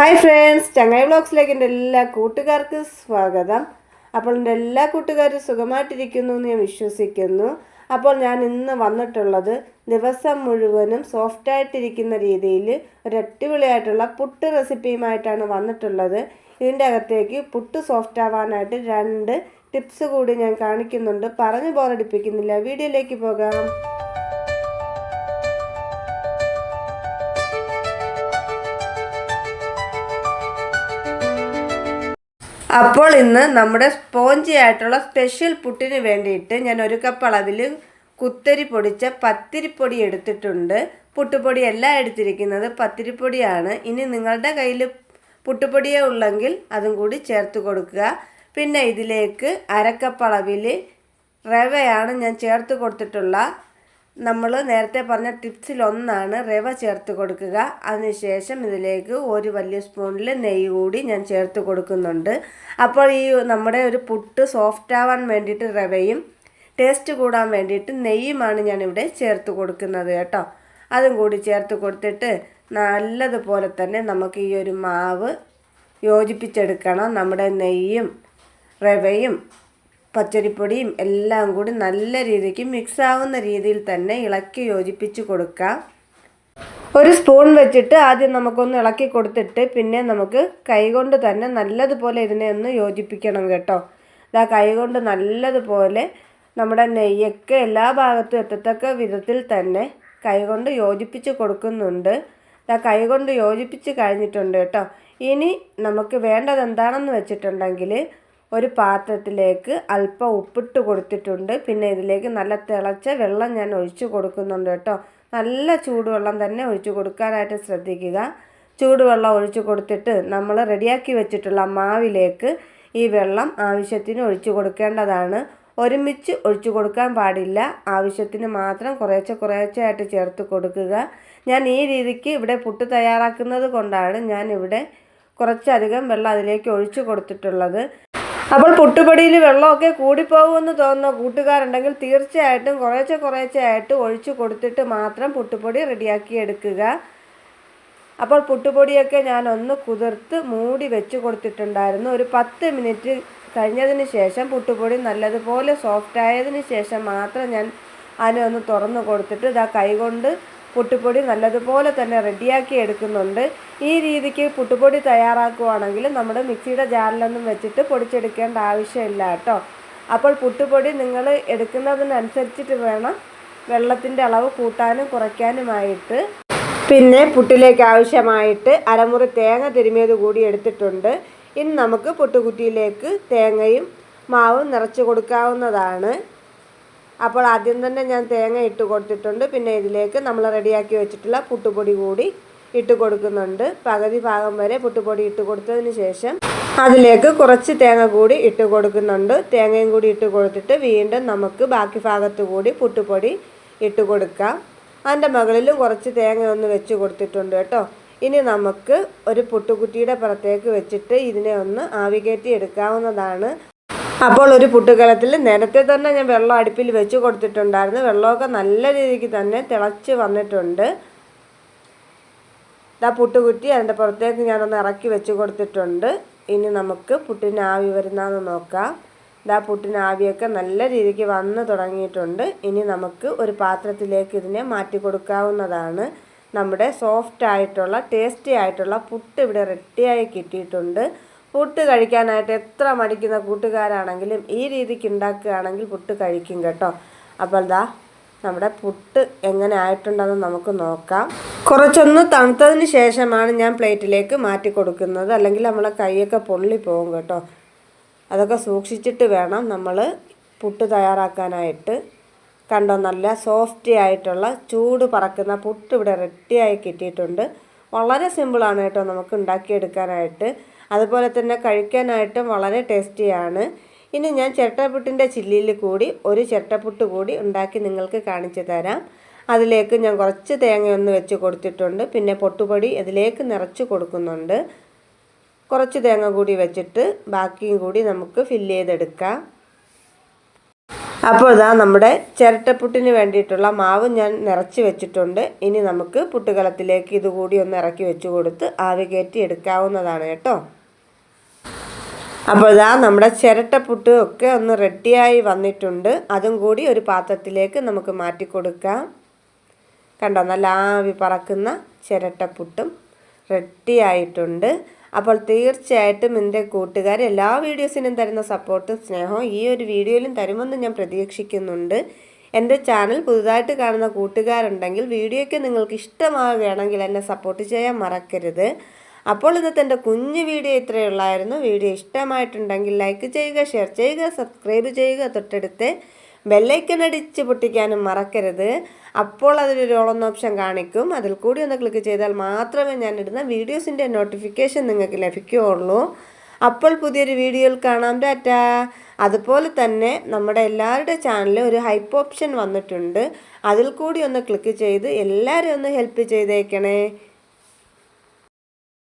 Hi friends ചങ്ങായി വ്ളോഗ്സിലേക്ക് എന്റെ എല്ലാ കൂട്ടുകാർക്ക് സ്വാഗതം. അപ്പോൾ എന്റെ എല്ലാ കൂട്ടുകാരും സുഖമായിട്ടിരിക്കുന്നു എന്ന് ഞാൻ വിശ്വസിക്കുന്നു. അപ്പോൾ ഞാൻ ഇന്ന് വന്നിട്ടുള്ളത് ദിവസം മുഴുവനും സോഫ്റ്റായിട്ടിരിക്കുന്ന രീതിയിൽ ഒരു അടിപൊളിയായിട്ടുള്ള പുട്ട് റെസിപ്പിയുമായിട്ടാണ് വന്നിട്ടുള്ളത്. ഇതിന്റെ അകത്തേക്ക് പുട്ട് സോഫ്റ്റ് ആവാനായിട്ട് രണ്ട് ടിപ്സ് കൂടി ഞാൻ കാണിക്കുന്നുണ്ട്. പറഞ്ഞു ബോറടിപ്പിക്കുന്നില്ല വീഡിയോയിലേക്ക് പോകാം. അപ്പോൾ ഇന്ന് നമ്മുടെ സ്പോഞ്ചി ആയിട്ടുള്ള സ്പെഷ്യൽ പുട്ടിന് വേണ്ടിയിട്ട് ഞാൻ ഒരു കപ്പ് അളവിൽ കുത്തരി പൊടിച്ച പത്തിരിപ്പൊടി എടുത്തിട്ടുണ്ട്. പുട്ടുപൊടി അല്ല എടുത്തിരിക്കുന്നത് പത്തിരിപ്പൊടിയാണ്. ഇനി നിങ്ങളുടെ കയ്യിൽ പുട്ടുപൊടിയേ ഉള്ളെങ്കിൽ അതും കൂടി ചേർത്ത് കൊടുക്കുക. പിന്നെ ഇതിലേക്ക് അരക്കപ്പ് അളവിൽ റവയാണ് ഞാൻ ചേർത്ത് കൊടുത്തിട്ടുള്ള നമ്മൾ നേരത്തെ പറഞ്ഞ ടിപ്സിലൊന്നാണ് റവ ചേർത്ത് കൊടുക്കുക. അതിനുശേഷം ഇതിലേക്ക് ഒരു വലിയ സ്പൂണിൽ നെയ്യ് കൂടി ഞാൻ ചേർത്ത് കൊടുക്കുന്നുണ്ട്. അപ്പോൾ ഈ നമ്മുടെ ഒരു പുട്ട് സോഫ്റ്റ് ആവാൻ വേണ്ടിയിട്ട് റവയും ടേസ്റ്റ് കൂടാൻ വേണ്ടിയിട്ട് നെയ്യുമാണ് ഞാനിവിടെ ചേർത്ത് കൊടുക്കുന്നത് കേട്ടോ. അതും കൂടി ചേർത്ത് കൊടുത്തിട്ട് നല്ലതുപോലെ തന്നെ നമുക്ക് ഈ ഒരു മാവ് യോജിപ്പിച്ചെടുക്കണം. നമ്മുടെ നെയ്യും റവയും പച്ചരിപ്പൊടിയും എല്ലാം കൂടി നല്ല രീതിക്ക് മിക്സ് ആവുന്ന രീതിയിൽ തന്നെ ഇളക്കി യോജിപ്പിച്ച് കൊടുക്കാം. ഒരു സ്പൂൺ വെച്ചിട്ട് ആദ്യം നമുക്കൊന്ന് ഇളക്കി കൊടുത്തിട്ട് പിന്നെ നമുക്ക് കൈകൊണ്ട് തന്നെ നല്ലതുപോലെ ഇതിനെ ഒന്ന് യോജിപ്പിക്കണം കേട്ടോ. ഇതാ കൈകൊണ്ട് നല്ലതുപോലെ നമ്മുടെ നെയ്യൊക്കെ എല്ലാ ഭാഗത്തും എത്തത്തക്ക വിധത്തിൽ തന്നെ കൈകൊണ്ട് യോജിപ്പിച്ച് കൊടുക്കുന്നുണ്ട്. ഇതാ കൈകൊണ്ട് യോജിപ്പിച്ച് കഴിഞ്ഞിട്ടുണ്ട് കേട്ടോ. ഇനി നമുക്ക് വേണ്ടത് എന്താണെന്ന് വെച്ചിട്ടുണ്ടെങ്കിൽ ഒരു പാത്രത്തിലേക്ക് അല്പം ഉപ്പിട്ട് കൊടുത്തിട്ടുണ്ട്. പിന്നെ ഇതിലേക്ക് നല്ല തിളച്ച വെള്ളം ഞാൻ ഒഴിച്ചു കൊടുക്കുന്നുണ്ട് കേട്ടോ. നല്ല ചൂടുവെള്ളം തന്നെ ഒഴിച്ചു കൊടുക്കാനായിട്ട് ശ്രദ്ധിക്കുക. ചൂടുവെള്ളം ഒഴിച്ചു കൊടുത്തിട്ട് നമ്മൾ റെഡിയാക്കി വെച്ചിട്ടുള്ള മാവിലേക്ക് ഈ വെള്ളം ആവശ്യത്തിന് ഒഴിച്ചു കൊടുക്കേണ്ടതാണ്. ഒരുമിച്ച് ഒഴിച്ചു കൊടുക്കാൻ പാടില്ല. ആവശ്യത്തിന് മാത്രം കുറേശ്ശെ കുറേശ്ശെ ആയിട്ട് ചേർത്ത് കൊടുക്കുക. ഞാൻ ഈ രീതിക്ക് ഇവിടെ പുട്ട് തയ്യാറാക്കുന്നത് കൊണ്ടാണ് ഞാൻ ഇവിടെ കുറച്ചധികം വെള്ളം അതിലേക്ക് ഒഴിച്ചു കൊടുത്തിട്ടുള്ളത്. അപ്പോൾ പുട്ടുപടിയിൽ വെള്ളമൊക്കെ കൂടിപ്പോകുമെന്ന് തോന്നുന്ന. കൂട്ടുകാരുണ്ടെങ്കിൽ തീർച്ചയായിട്ടും കുറേശ്ശെ കുറേശ്ശെ ആയിട്ട് ഒഴിച്ചു കൊടുത്തിട്ട് മാത്രം പുട്ടുപൊടി റെഡിയാക്കി എടുക്കുക. അപ്പോൾ പുട്ടുപൊടിയൊക്കെ ഞാൻ ഒന്ന് കുതിർത്ത് മൂടി വെച്ച് കൊടുത്തിട്ടുണ്ടായിരുന്നു. ഒരു പത്ത് മിനിറ്റ് കഴിഞ്ഞതിന് ശേഷം പുട്ടുപൊടി നല്ലതുപോലെ സോഫ്റ്റ് ആയതിന് ശേഷം മാത്രം ഞാൻ അതിനെ ഒന്ന് തുറന്ന് കൊടുത്തിട്ട് ഇതാ കൈകൊണ്ട് പുട്ടുപൊടി നല്ലതുപോലെ തന്നെ റെഡിയാക്കി എടുക്കുന്നുണ്ട്. ഈ രീതിക്ക് പുട്ടുപൊടി തയ്യാറാക്കുവാണെങ്കിൽ നമ്മുടെ മിക്സിയുടെ ജാറിലൊന്നും വെച്ചിട്ട് പൊടിച്ചെടുക്കേണ്ട ആവശ്യമില്ല കേട്ടോ. അപ്പോൾ പുട്ടുപൊടി നിങ്ങൾ എടുക്കുന്നതിനനുസരിച്ചിട്ട് വേണം വെള്ളത്തിന്റെ അളവ് കൂട്ടാനും കുറയ്ക്കാനുമായിട്ട്. പിന്നെ പുട്ടിലേക്ക് ആവശ്യമായിട്ട് അരമുറി തേങ്ങ തിരുമിയത് കൂടി എടുത്തിട്ടുണ്ട്. ഇനി നമുക്ക് പുട്ടുകുറ്റിയിലേക്ക് തേങ്ങയും മാവും നിറച്ച് കൊടുക്കാവുന്നതാണ്. അപ്പോൾ ആദ്യം തന്നെ ഞാൻ തേങ്ങ ഇട്ട് കൊടുത്തിട്ടുണ്ട്. പിന്നെ ഇതിലേക്ക് നമ്മൾ റെഡിയാക്കി വെച്ചിട്ടുള്ള പുട്ടുപൊടി കൂടി ഇട്ട് കൊടുക്കുന്നുണ്ട്. പകുതി ഭാഗം വരെ പുട്ടുപൊടി ഇട്ട് കൊടുത്തതിന് ശേഷം അതിലേക്ക് കുറച്ച് തേങ്ങ കൂടി ഇട്ട് കൊടുക്കുന്നുണ്ട്. തേങ്ങയും കൂടി ഇട്ട് കൊടുത്തിട്ട് വീണ്ടും നമുക്ക് ബാക്കി ഭാഗത്ത് കൂടി പുട്ടുപൊടി ഇട്ട് കൊടുക്കാം. അതിന്റെ മുകളിലും കുറച്ച് തേങ്ങ ഒന്ന് വെച്ച് കൊടുത്തിട്ടുണ്ട് കേട്ടോ. ഇനി നമുക്ക് ഒരു പുട്ടുകുറ്റിയുടെ പുറത്തേക്ക് വെച്ചിട്ട് ഇതിനെ ഒന്ന് ആവികേറ്റി എടുക്കാവുന്നതാണ്. അപ്പോൾ ഒരു പുട്ടുകലത്തിൽ നേരത്തെ തന്നെ ഞാൻ വെള്ളം അടുപ്പിൽ വെച്ച് കൊടുത്തിട്ടുണ്ടായിരുന്നു. വെള്ളമൊക്കെ നല്ല രീതിക്ക് തന്നെ തിളച്ച് വന്നിട്ടുണ്ട്. ഇതാ പുട്ടുകുറ്റി അതിന്റെ പുറത്തേക്ക് ഞാനൊന്ന് ഇറക്കി വെച്ച് കൊടുത്തിട്ടുണ്ട്. ഇനി നമുക്ക് പുട്ടിന് ആവി വരുന്നതെന്ന് നോക്കാം. ഇതാ പുട്ടിന് ആവിയൊക്കെ നല്ല രീതിക്ക് വന്ന് തുടങ്ങിയിട്ടുണ്ട്. ഇനി നമുക്ക് ഒരു പാത്രത്തിലേക്ക് ഇതിനെ മാറ്റി കൊടുക്കാവുന്നതാണ്. നമ്മുടെ സോഫ്റ്റ് ആയിട്ടുള്ള ടേസ്റ്റി ആയിട്ടുള്ള പുട്ട് ഇവിടെ റെഡിയായി കിട്ടിയിട്ടുണ്ട്. പുട്ട് കഴിക്കാനായിട്ട് എത്ര മടിക്കുന്ന കൂട്ടുകാരാണെങ്കിലും ഈ രീതിക്ക് ഉണ്ടാക്കുകയാണെങ്കിൽ പുട്ട് കഴിക്കും കേട്ടോ. അപ്പോൾ ദാ നമ്മുടെ പുട്ട് എങ്ങനെ ആയിട്ടുണ്ടെന്ന് നമുക്ക് നോക്കാം. കുറച്ചൊന്ന് തണുത്തതിന് ശേഷമാണ് ഞാൻ പ്ലേറ്റിലേക്ക് മാറ്റി കൊടുക്കുന്നത്. അല്ലെങ്കിൽ നമ്മളെ കൈയൊക്കെ പൊള്ളി പോകും കേട്ടോ. അതൊക്കെ സൂക്ഷിച്ചിട്ട് വേണം നമ്മൾ പുട്ട് തയ്യാറാക്കാനായിട്ട്. കണ്ടോ നല്ല സോഫ്റ്റി ആയിട്ടുള്ള ചൂട് പറക്കുന്ന പുട്ട് ഇവിടെ റെഡിയായി കിട്ടിയിട്ടുണ്ട്. വളരെ സിമ്പിളാണ് കേട്ടോ നമുക്ക് ഉണ്ടാക്കിയെടുക്കാനായിട്ട്. അതുപോലെ തന്നെ കഴിക്കാനായിട്ടും വളരെ ടേസ്റ്റിയാണ്. ഇനി ഞാൻ ചിരട്ടപ്പുട്ടിന്റെ ചില്ലിയിൽ കൂടി ഒരു ചിരട്ടപ്പുട്ട് കൂടി ഉണ്ടാക്കി നിങ്ങൾക്ക് കാണിച്ചു തരാം. അതിലേക്ക് ഞാൻ കുറച്ച് തേങ്ങ ഒന്ന് വെച്ച് കൊടുത്തിട്ടുണ്ട്. പിന്നെ പൊട്ടുപൊടി അതിലേക്ക് നിറച്ച് കൊടുക്കുന്നുണ്ട്. കുറച്ച് തേങ്ങ കൂടി വെച്ചിട്ട് ബാക്കിയും കൂടി നമുക്ക് ഫില്ല് ചെയ്തെടുക്കാം. അപ്പോൾ ഇതാ നമ്മുടെ ചിരട്ടപ്പുട്ടിന് വേണ്ടിയിട്ടുള്ള മാവ് ഞാൻ നിറച്ച് വെച്ചിട്ടുണ്ട്. ഇനി നമുക്ക് പുട്ടുകലത്തിലേക്ക് ഇതുകൂടി ഒന്ന് ഇറക്കി വെച്ച് കൊടുത്ത് ആവി കയറ്റി എടുക്കാവുന്നതാണ് കേട്ടോ. അപ്പോൾ ഇതാ നമ്മുടെ ചിരട്ടപ്പുട്ട് ഒക്കെ ഒന്ന് റെഡിയായി വന്നിട്ടുണ്ട്. അതും കൂടി ഒരു പാത്രത്തിലേക്ക് നമുക്ക് മാറ്റി കൊടുക്കാം. കണ്ടോ നല്ല ആവി പറക്കുന്ന ചിരട്ടപ്പുട്ടും റെഡിയായിട്ടുണ്ട് അപ്പോൾ തീർച്ചയായിട്ടും എന്റെ കൂട്ടുകാർ എല്ലാ വീഡിയോസിനും തരുന്ന സപ്പോർട്ടും സ്നേഹവും ഈ ഒരു വീഡിയോയിലും തരുമെന്ന് ഞാൻ പ്രതീക്ഷിക്കുന്നുണ്ട്. എന്റെ ചാനൽ പുതുതായിട്ട് കാണുന്ന കൂട്ടുകാരുണ്ടെങ്കിൽ വീഡിയോയ്ക്ക് നിങ്ങൾക്ക് ഇഷ്ടമാവുകയാണെങ്കിൽ എന്നെ സപ്പോർട്ട് ചെയ്യാൻ മറക്കരുത്. അപ്പോൾ ഇന്നത്തെ എന്റെ കുഞ്ഞു വീഡിയോ ഇത്രയേ ഉള്ളായിരുന്നു. വീഡിയോ ഇഷ്ടമായിട്ടുണ്ടെങ്കിൽ ലൈക്ക് ചെയ്യുക ഷെയർ ചെയ്യുക സബ്സ്ക്രൈബ് ചെയ്യുക. തൊട്ടടുത്ത് ബെല്ലൈക്കൺ അടിച്ച് പൊട്ടിക്കാനും മറക്കരുത്. അപ്പോൾ അതിലൊരു ഓളൊന്ന് ഓപ്ഷൻ കാണിക്കും. അതിൽ കൂടി ഒന്ന് ക്ലിക്ക് ചെയ്താൽ മാത്രമേ ഞാൻ ഇടുന്ന വീഡിയോസിന്റെ നോട്ടിഫിക്കേഷൻ നിങ്ങൾക്ക് ലഭിക്കുകയുള്ളൂ. അപ്പോൾ പുതിയൊരു വീഡിയോയിൽ കാണാം. ഡാറ്റ അതുപോലെ തന്നെ നമ്മുടെ എല്ലാവരുടെ ചാനലിൽ ഒരു ഹൈപ്പ് ഓപ്ഷൻ വന്നിട്ടുണ്ട്. അതിൽ കൂടി ഒന്ന് ക്ലിക്ക് ചെയ്ത് എല്ലാവരും ഒന്ന് ഹെൽപ്പ് ചെയ്തേക്കണേ.